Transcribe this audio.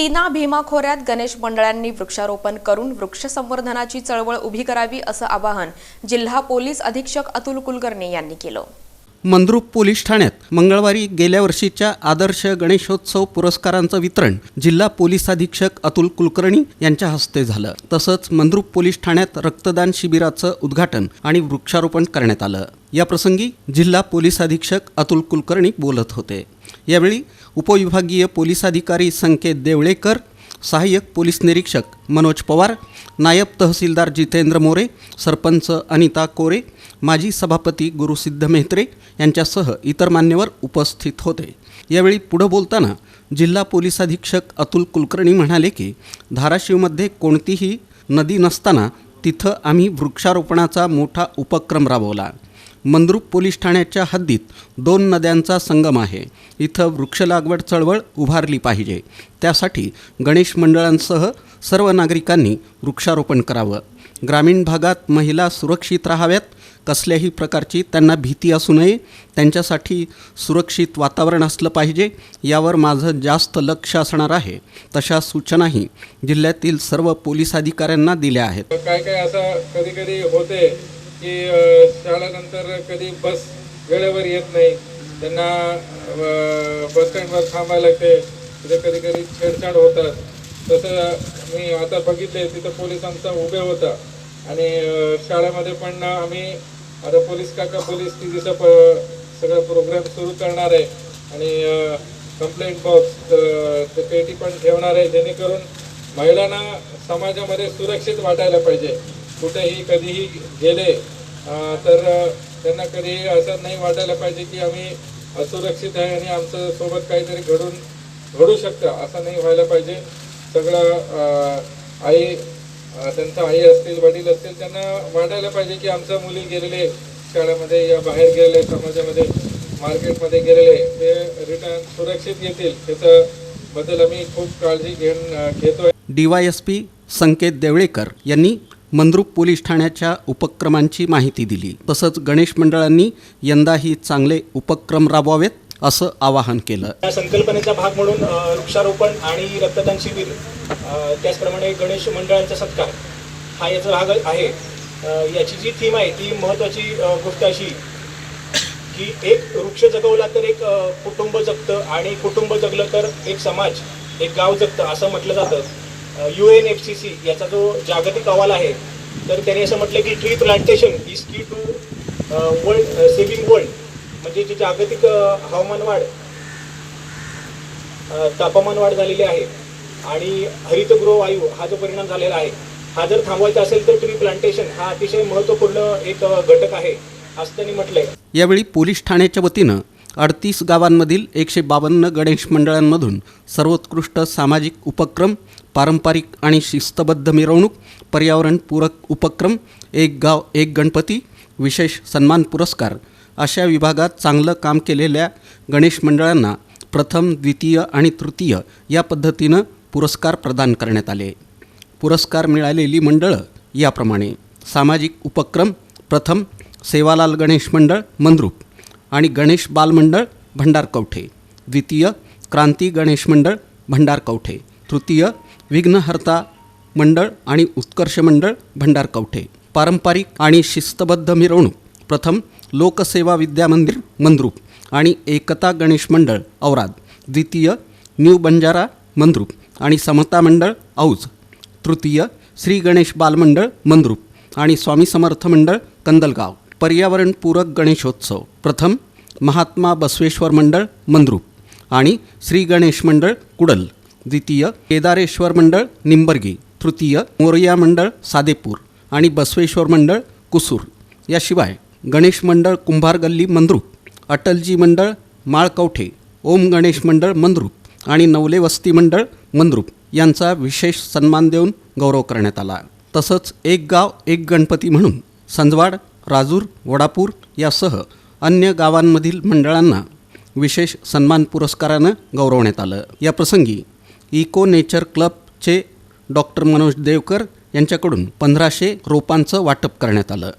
सीना भीमा खोऱ्यात गणेश मंडळांनी वृक्षारोपण करून वृक्ष संवर्धनाची चळवळ उभी करावी असं आवाहन जिल्हा पोलीस अधीक्षक अतुल कुलकर्णी यांनी केलं. मंद्रुप पोलीस ठाण्यात मंगळवारी गेल्या वर्षीच्या आदर्श गणेशोत्सव पुरस्कारांचं वितरण जिल्हा पोलीस अधीक्षक अतुल कुलकर्णी यांच्या हस्ते झालं. तसंच मंद्रुप पोलीस ठाण्यात रक्तदान शिबिराचं उद्घाटन आणि वृक्षारोपण करण्यात आलं. याप्रसंगी जिल्हा पोलीस अधीक्षक अतुल कुलकर्णी बोलत होते. यावेळी उपविभागीय पोलीस अधिकारी संकेत देवळेकर सहाय्यक पोलीस निरीक्षक मनोज पवार नायब तहसीलदार जितेंद्र मोरे सरपंच अनिता कोरे माजी सभापती गुरुसिद्ध मेहत्रे यांच्यासह इतर मान्यवर उपस्थित होते. यावेळी पुढं बोलताना जिल्हा पोलीस अधीक्षक अतुल कुलकर्णी म्हणाले की धाराशिवमध्ये कोणतीही नदी नसताना तिथं आम्ही वृक्षारोपणाचा मोठा उपक्रम राबवला. मंद्रुप पोलीस ठाण्याच्या हद्दीत दोन नद्यांचा संगम आहे. इथं वृक्ष लागवड चळवळ उभारली पाहिजे. त्यासाठी गणेश मंडळांसह सर्व नागरिकांनी वृक्षारोपण करावं. ग्रामीण भागात महिला सुरक्षित राहाव्यात. कसल्याही प्रकारची त्यांना भीती असू नये. त्यांच्यासाठी सुरक्षित वातावरण असलं पाहिजे. यावर माझं जास्त लक्ष असणार आहे. तशा सूचनाही जिल्ह्यातील सर्व पोलीस अधिकाऱ्यांना दिल्या आहेत. काय काय असं कधी कधी होते. की अ, शाळेनंतर कधी बस वेळेवर येत नाही. त्यांना बसस्टँडवर थांबायला लागते. तिथे कधी कधी छेडछाड होतात. तसं मी आता बघितले तिथं पोलिसांचा उभे होता. आणि शाळेमध्ये पण आम्ही आता पोलीस काका पोलीस ती प सगळं प्रोग्राम सुरू करणार आहे. आणि कंप्लेंट बॉक्स पेटी पण ठेवणार आहे जेणेकरून महिलांना समाजामध्ये सुरक्षित वाटायला पाहिजे. कुठेही कधीही गेले तर त्यांना कधी असं नाही वाटायला पाहिजे की आम्ही असुरक्षित आहे आणि आमचं सोबत काहीतरी घडून घडू शकतं असं नाही व्हायला पाहिजे. सगळं आई त्यांचा आई असतील वडील असतील त्यांना वाटायला पाहिजे की आमच्या मुली गेलेले शाळेमध्ये या बाहेर गेलेले समाजामध्ये मार्केटमध्ये गेलेले ते रिटर्न सुरक्षित येतील त्याचं बद्दल आम्ही खूप काळजी घेऊन अं, घेतोय. डीवायएसपी संकेत देवळेकर यांनी मंद्रुप पोलीस ठाण्याच्या उपक्रमांची माहिती दिली. तसंच गणेश मंडळांनी यंदाही चांगले उपक्रम राबवावेत असं आवाहन केलं. या संकल्पनेचा भाग म्हणून अ, वृक्षारोपण आणि रक्तदान शिबिर अ, त्याचप्रमाणे गणेश मंडळांचा सत्कार हा याचा भाग आहे. अ, याची जी थीम आहे ती महत्त्वाची अ, गोष्ट अशी की एक वृक्ष जगवला तर एक अ, कुटुंब जगतं आणि कुटुंब जगलं तर एक समाज एक गाव जगतं असं म्हटलं जातं. U N F C C याचा जो जागतिक अहवाल आहे तर त्याने असं म्हटलं की tree plantation is key to world saving world म्हणजे जी जागतिक हवामान वाढ तापमान वाढ झालेली आहे आणि हरितगृह वायू हा जो परिणाम झालेला आहे हा जर थांबवायचा असेल तर ट्री प्लांटेशन हा अतिशय महत्त्वपूर्ण एक घटक आहे असं त्यांनी म्हटलंय. यावेळी पोलीस ठाण्याच्या वतीनं अडतीस गावांमधील एकशे बावन्न गणेश मंडळांमधून सर्वोत्कृष्ट सामाजिक उपक्रम पारंपरिक आणि शिस्तबद्ध मिरवणूक पर्यावरणपूरक उपक्रम एक गाव एक गणपती विशेष सन्मान पुरस्कार अशा विभागात चांगलं काम केलेल्या गणेश मंडळांना प्रथम द्वितीय आणि तृतीय या पद्धतीनं पुरस्कार प्रदान करण्यात आले. पुरस्कार मिळालेली मंडळं याप्रमाणे सामाजिक उपक्रम प्रथम सेवालाल गणेश मंडळ मंद्रुप आणि गणेश बालमंडळ भंडार कवठे. द्वितीय क्रांती गणेश मंडळ भंडार कवठे. तृतीय विघ्नहर्ता मंडळ आणि उत्कर्ष मंडळ भंडार कवठे. पारंपरिक आणि शिस्तबद्ध मिरवणूक. प्रथम लोकसेवा विद्यामंदिर मंद्रुप आणि एकता गणेश मंडळ औराद. द्वितीय न्यू बंजारा मंद्रुप आणि समता मंडळ औज. तृतीय श्री गणेश बालमंडळ मंद्रुप आणि स्वामी समर्थ मंडळ कंदलगाव. पर्यावरणपूरक गणेशोत्सव. प्रथम महात्मा बसवेश्वर मंडळ मंद्रूप आणि श्री गणेश मंडळ कुडल. द्वितीय केदारेश्वर मंडळ निंबर्गी. तृतीय मोरया मंडळ सादेपूर आणि बसवेश्वर मंडळ कुसूर. याशिवाय गणेश मंडळ कुंभार गल्ली मंद्रूप अटलजी मंडळ माळकवठे. ओम गणेश मंडळ मंद्रुप आणि नवले वस्ती मंडळ मंद्रुप यांचा विशेष सन्मान देऊन गौरव करण्यात आला. तसंच एक गाव एक गणपती म्हणून संजवाड राजूर वडापूर यासह अन्य गावांमधील मंडळांना विशेष सन्मान पुरस्कारानं गौरवण्यात आलं. या प्रसंगी इको नेचर क्लबचे डॉक्टर मनोज देवकर यांच्याकडून पंधराशे रोपांचं वाटप करण्यात आलं.